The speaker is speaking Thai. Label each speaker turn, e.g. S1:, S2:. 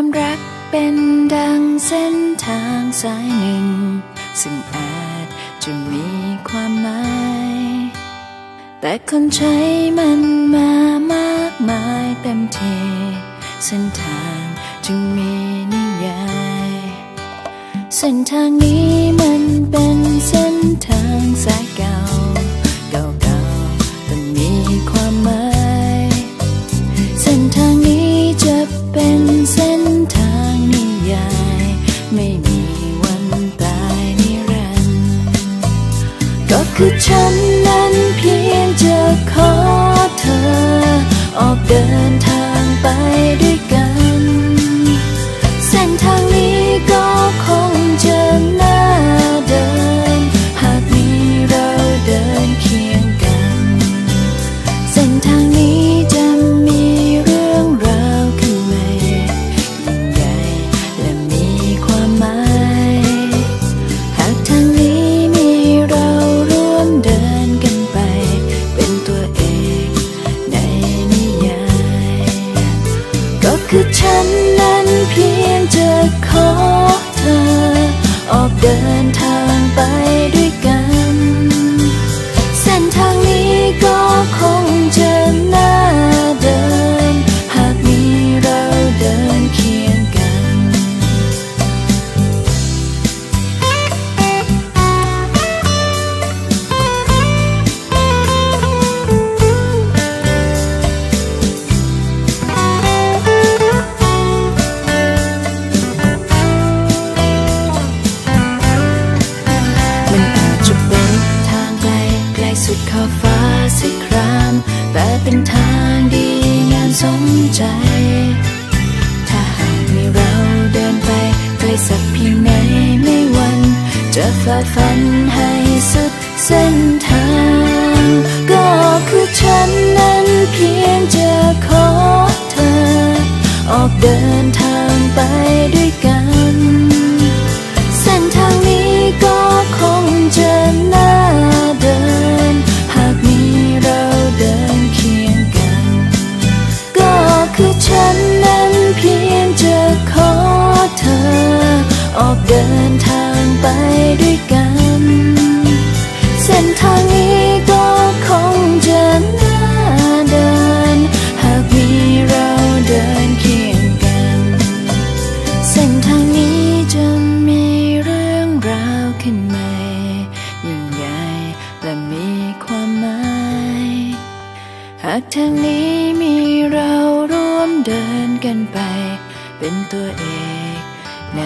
S1: ความรักเป็นดังเส้นทางสายหนึ่ง ซึ่งอาจจะมีความหมาย แต่คนใช้มันมามากมายเต็มทีเส้นทางจึงมีนิยาย เส้นทางนี้มันเป็นเส้นทาง คือฉันนั้นเพียงจะขอเธอ ก็คื อบฟ้าสักคราม แต่เป็นทางดีงามสมใจ ถ้าหากมีเราเดินไปไกลสักเพียงไหนไม่วัน จะฝ่าฟันให้สุดเส้นทาง ก็คือฉันนั้นเพียงจะขอเธอ ออกเดินทางไปด้วยกัน เดินทางไปด้วยกัน เส้นทางนี้ก็คงจะน่าเดิน หากมีเราเดินเคียงกัน เส้นทางนี้จะมีเรื่องราวขึ้นใหม่ยิ่งใหญ่และมีความหมาย หากทางนี้มีเราร่วมเดินกันไป เป็นตัวเอกใน